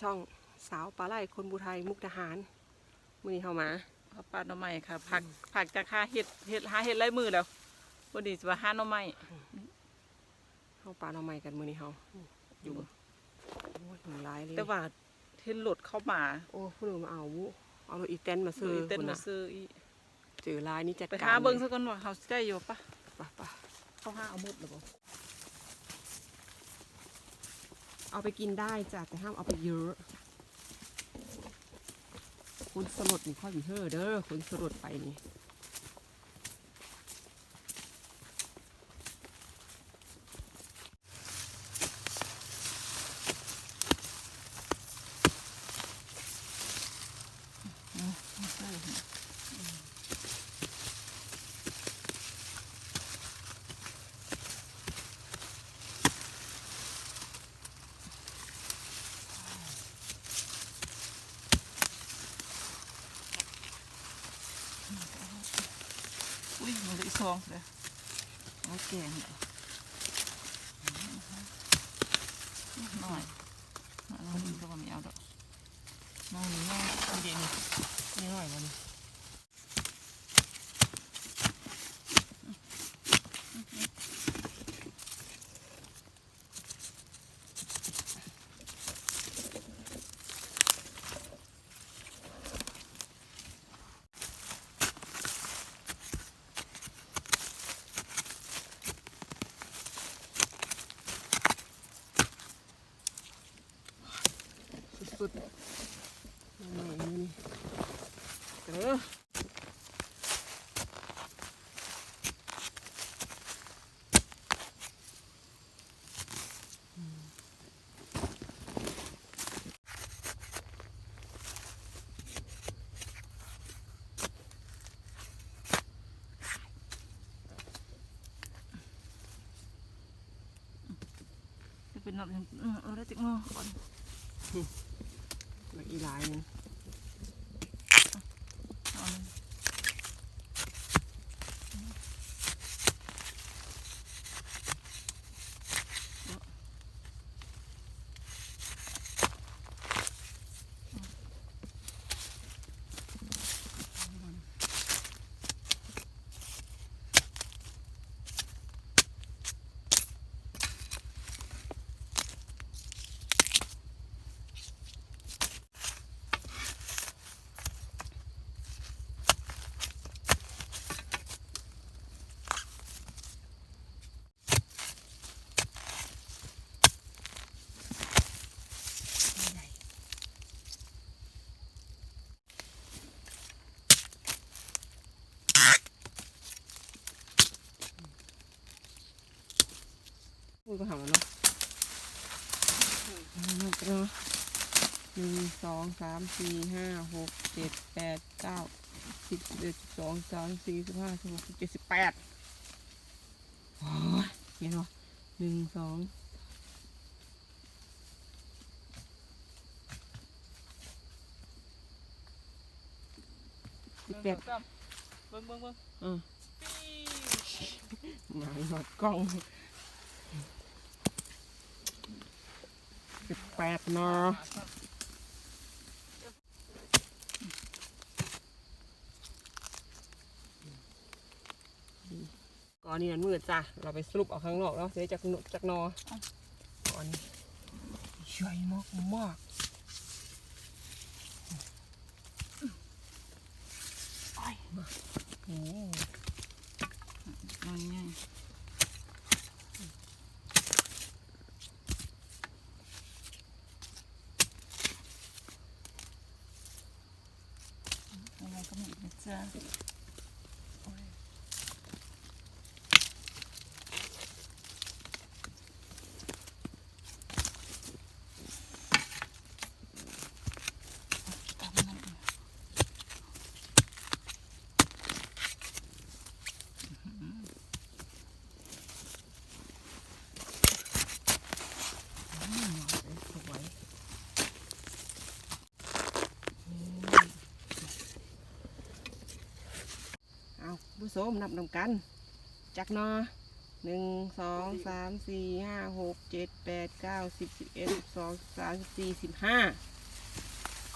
พบกับช่องสาวปลาไหลคนบูไทยมุกดาหารมือนี้เข้ามาเอาปลาหน่อไม้ค่ะ ผักผักจากหาเห็ดเห็ดหาเห็ดไร้มือแล้ววันนี้จะมาหาหน่อไม้เข้าปลาเราใหม่กันมือนี้เขาอยู่โอ้ยหนึ่งหลายเลยแต่ว่าเห็นหลุดเข้ามา โอ้ผู้หนึ่งมาเอาวุเอารถอีแตนมาซื้อเต้นพุ่มาน่ะซื้ออีเจอลายนี้จัดไปการหาเบิ้งลซะยก่อนว่าเขาสิได้อยู่ปะไปไปเขาหาเอาหมดหรือเปล่า เอาไปกินได้จ้ะแต่ห้ามเอาไปเยอะคุณสลดนี่ข้อบีเฮอเด้อคุณสลดไปนี่ อุ้ยมันเลยซองเลยโอเคเนี่ยหน่อยหน่อยเราดีก็ไม่เอาดอกน้องนี่น้องเดี๋ยวนี่นี่หน่อยมัน เป็นแบบเอาได้ติ๊กงอก่อนแล้วอีหลายหนึง เอาเลย พูดก็หาแล้วเนาะเอามาเจอหนึ่งสองสามสี่ห้าหกเจ็ดแปดเก้าสิบเอ็ดสิบสองสิบสามสิบสี่สิบห้าสิบหกสิบเจ็ดสิบแปดโอ้ยเห็นปะหนึ่งสองสิบแปดเบิ้งเบิ้งเบิ้งอืมหนังหนอดกล้อง สิบแปดเนาะก่อนนี้มันมืดจ้ะ เราไปสรุปเอาข้างนอกแล้วเสียจากนจากนอก่อนนี้ใหญ่มากมากโอ้เอาง่ายอะไรก็ไม่นะจ๊ะ สวยเอา ผู้ชมนับนำกัน จักหนอหนึ่งสองสามสี่ห้าหกเจ็ดแปดเก้าสิบสิบเอ็ดสิบสองสิบสามสิบสี่สิบห้า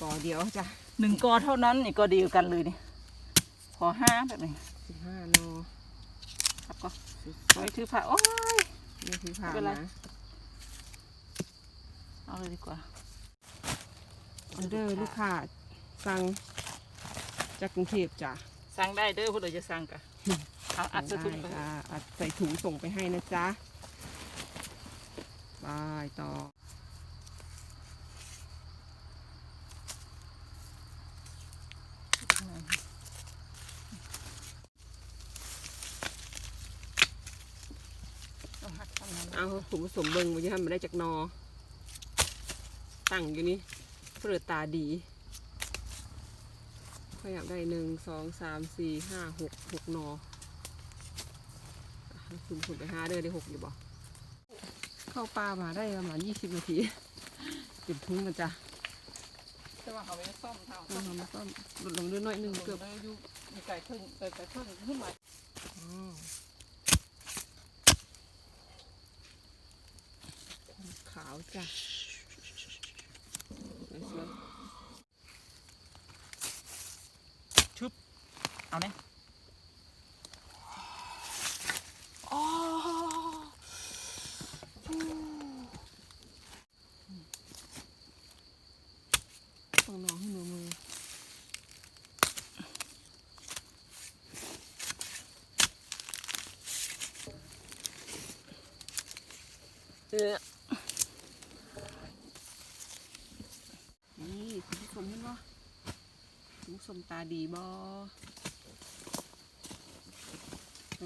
ก่อเดียวจ้ะหนึ่งกอเท่านั้นนี่ก็เดียวกันเลยนี่ขอห้าแบบนี้สิบห้านอครับก็สุดไว้ถือผ้าโอ้ยๆนี่คือผ่าไม่เป็นไรนะเอาเลยดีกว่าออเดอร์ลูกค้าสั่งจากกรุงเทพจ้ะ สั่งได้เด้อผู้ใดจะสั่งกะเอาอัดใส่ถุงไปได้ค่ะอัดใส่ถุงส่งไปให้นะจ๊ะบายต่อเอาหักทำนั้นเอาผมผสมเบิงมันจะทำมาได้จากนอ ตั้งอยู่นี่เพื่อตาดีเขาอยากได้หนึ่งสองสามสี่ห้าหกหกนอสุ่มสุ่มไปห้าเด้อได้หกอยู่บ่เข้าปลามาได้ประมาณยี่สิบนาทีเก็บทุ่งกันจ้ะแต่ว่าเขาไม่ได้ซ่อมเท่าเอามาก็หลุดลงด้วยหน้อยหนึ่งเกืเกืออบบอยู่มีไก่เพิ่งไก่ไก่เพิ่งขึ้นมาอ๋อขาวจ้ะสวย เอาเนี่ยอ๋อต้องน้องให้มือมือเออนี่คุณผู้ชมเห็นบ่คุณผู้ชมตาดีบ่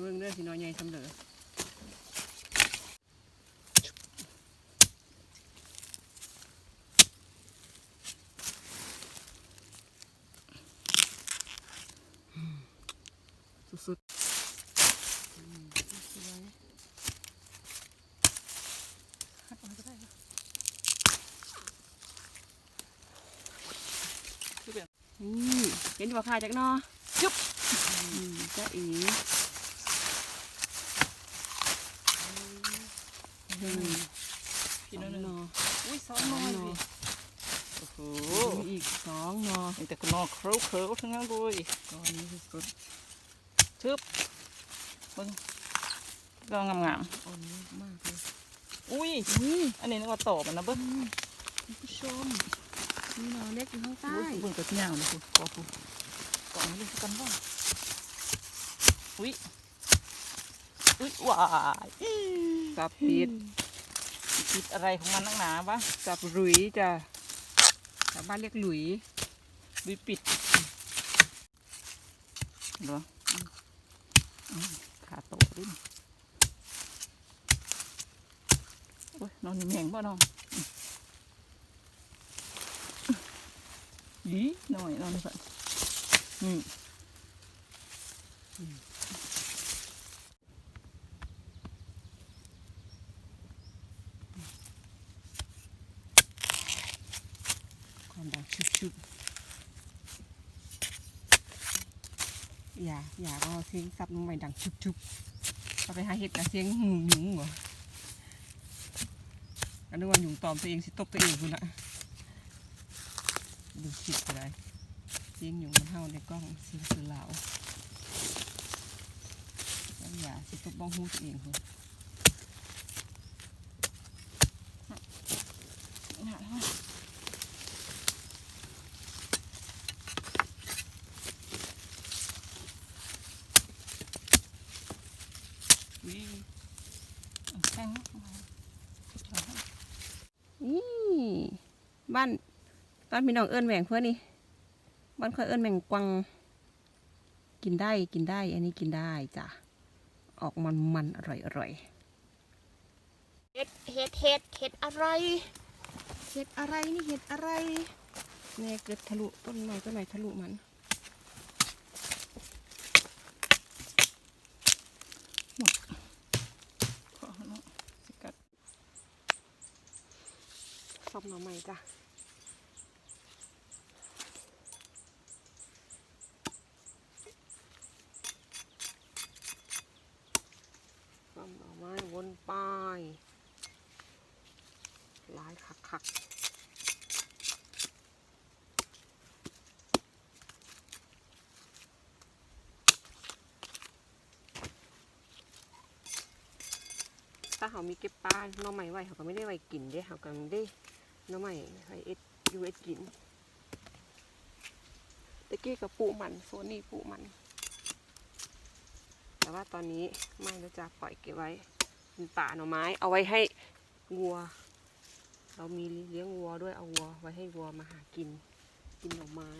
เบิ่งเด้อพี่น้อยใหญ่สำเร็จสุดๆอืมสวยหักเอาก็ได้นะคือแบบนี่เห็นบ่ค่ะจักหนอจุ๊บอืมจ้าอีหนึ่ง พี่ ส น้ อ อง งหนอ อุ้ยซ้อนน้อยพี่โอ้โห มีอีกสองหน อมีแต่คนนอกเคล้าเคล้าทั้งนั้นเลยตอนนี้สุดทึบมึงก็งามงามๆอ่อนมากเลยๆอุ้ยนี่อันนี้นึกว่าต่อมันนะเบิ้งคุณผู้ชมมีหนอเล็กอยู่ข้างใต้อุ้ยเบิ้งกระเทียมเลยคุณกอคุณกอนี่กันบ้างอุ้ยอุ้ยว้ายสับปิดติดอะไรของมันนักหนาวะสับหลุยจ้ะชาวบ้านเรียกหลุย วิปิดเหรออืมขาโตดิ้นโอ้ยนอนแมงบ่น้องดีหน่อยนอนสักอนอืมดังชุบๆ อย่าอย่าก็เสียงซับลงไปดังชุบๆเอาไปหาเห็ดกับเสียงหึงหยุงเหรออันนึกว่าหยุ่งตอมตัวเองสิตบตัวเองคุณละดูสิบอะไรเสียงหยุ่งมันเท่าในกล้องเสียงสือเหลาแล้วอย่าสิตบบ้องหูตัวเองคุณ เนี่ยนะ วิ เอาแข้งนะ นี่บ้าน บ้านพี่น้องเอิญแหวงเพื่อนนี่บ้านค่อยเอิญแหวงกวัง กินได้กินได้ อันนี้กินได้จ้ะ ออกมันมันๆอร่อยอร่อยเห็ดเห็ดเห็ดเห็ดอะไร เห็ดอะไรนี่เห็ดอะไรแม่เกิดทะลุต้นไม้ต้นไหนทะลุมันขอเนาะสกัดซอบหน่อไม้จ้ะซอบหน่อ ไม้วนป้ายหลาย คักคักถ้าเขามีเก็บปลาหน้องใหม่ไว้เขาก็ไม่ได้ไว้กินเด้เขาก็ไม่ได้หน้องใหม่ไว้เอ็ดยูเอ็ดกินตะกี้กับปูมันโซนนี่ปูมัน แต่ว่าตอนนี้ไม่แล้วจะปล่อยเก็บไว้เป็นป่าหน่อไม้เอาไว้ให้วัว เรามีเลี้ยงวัวด้วยเอาวัวไว้ให้วัวมาหากิน กินหน่อไม้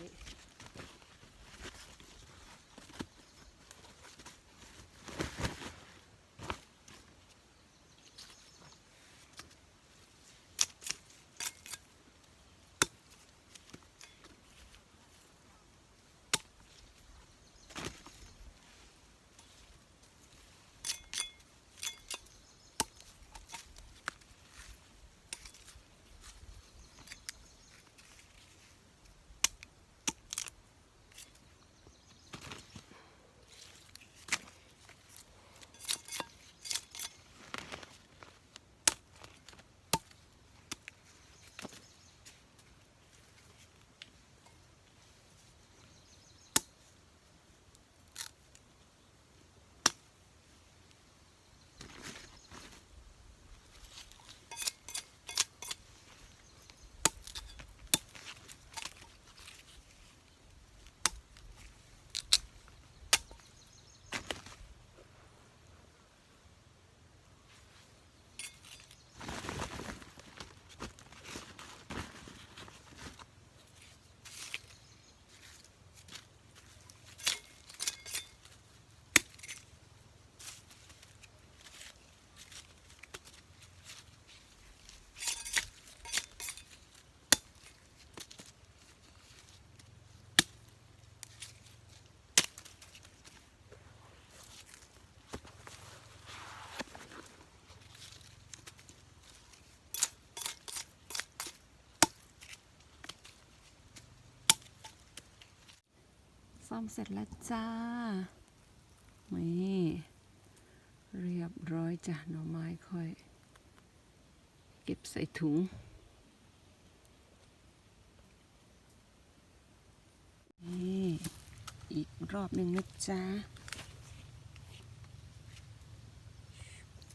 ซ่อมเสร็จแล้วจ้านี่เรียบร้อยจ้ะหน่อไม้ค่อย เก็บใส่ถุงนี่อีกรอบหนึ่งนะจ๊ะ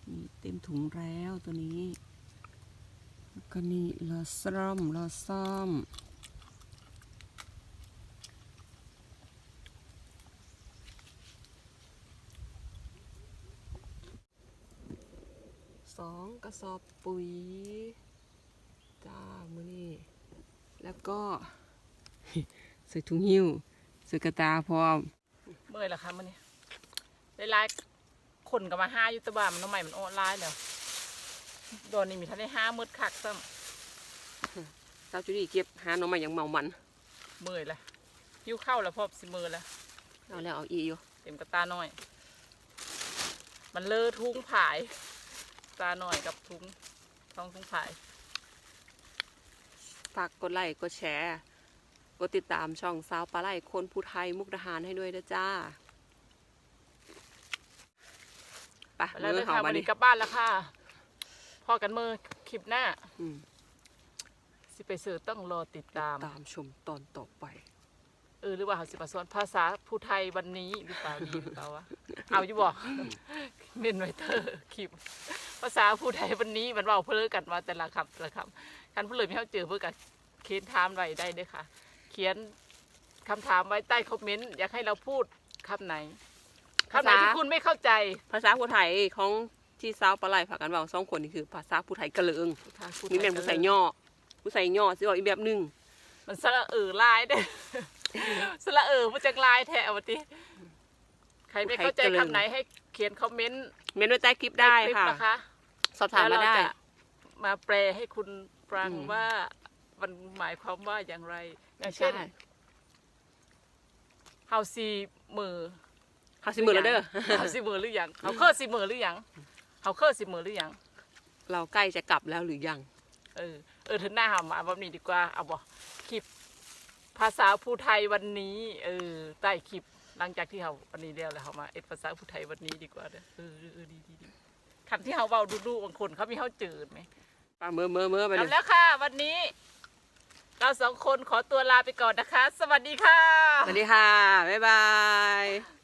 นี่เต็มถุงแล้วตัวนี้ แล้วก็นี่รอซ่อมรอซ่อม สอง กระสอบปุ๋ยจ้ามือนี่แล้วก็ใส่ถุงหิ้วใส่กระตาพร้อมเมื่อยละคะมันนี่ได้ไล่คนก็มาห้าอยู่แตะบ้านมันน้องใหม่มันโอ้ไล่แล้วโดนนี่มีท่านได้ห้ามืดคักซ้เจ้าจุดี้เก็บหาหน่อไม้อย่างเมามันำเมื่อยละหิ้วเข้าแล้วพอสิมือแล้วเอาแล้วเอาอีอยู่เต็มกระตาน้อย มันเลอะทุงผาย ตาหน่อยกับทุงท้องทุงผายฝากกดไลค์กดแชร์กดติดตามช่องสาวปลาไหลคนผู้ไทยมุกดาหารให้ด้วยนะจ้าไปไปแล้วมืเลอยเขาค่ะมาวันดินี้กลับบ้านแล้วค่ะพอกันมือคลิปหน้าอืมสิไปซื้อต้องรอติดตาม ตามชมตอนต่อไป เออหรือว่าเขาสิมาสอนภาษาผู้ไทยวันนี้หรือเปล่าดีหรือเปล่าวะเอาอยู่บอกเมนไวเตอร์คลิปภาษาผู้ไทยวันนี้มันเว่าเพื่อกันมาแต่ละคำแต่ละคำคันผู้เลยไม่เข้าเจอเพื่อกันเขียนถามไว้ได้เด้อค่ะ เขียนคำถามไว้ใต้คอมเมนต์อยากให้เราพูดคำไหนคำไหนภาษาที่คุณไม่เข้าใจภาษาผู้ไทยของที่สาวปลาไหลฝากกันเว่าสองคนนี่คือภาษาผู้ไทยกระเลิงพูดมีแม่นผู้ใส่ย่อผู้ใส่ย่อสิบอกอีกแบบหนึ่งมันสระเออลายเด้อ สระเออมันจะลายแท้วันนี้ใครไม่เข้าใจคำไหนให้เขียนคอมเมนต์เมนไว้ใต้คลิปได้ใต้ลิปค่ะนะคะสอบถามมาได้แล้วเรจะมาแปลให้คุณฟังอืม ว่ามันหมายความว่าอย่างไรอย่างเช่นใช่เฮาซีมือ เขาสิมือแล้วเด้อเฮาซีมือหรือยังเฮาเคอร์ซีมือหรือยังเฮาเคอร์ซีมือหรือยังเราใกล้จะกลับแล้วหรือยัง เออ เออถึงหน้าหามาแบบนี้ดีกว่า เอาบอกคลิป ภาษาผู้ไทยวันนี้เออใต้คลิปหลังจากที่เขาวันนี้เดียวแล้วเขามาเอ็ดภาษาผู้ไทยวันนี้ดีกว่าเด้อเออเออเออดีดีดีคำที่เขาเว้าดูๆบางคนเขามีเขาจืดไหมป้าเมื่อเมื่อเมื่อไปกเลลับยแล้วค่ะ วันนี้ เราสองคนขอตัวลาไปก่อนนะคะ สวัสดีค่ะ สวัสดีค่ะ บ๊ายบาย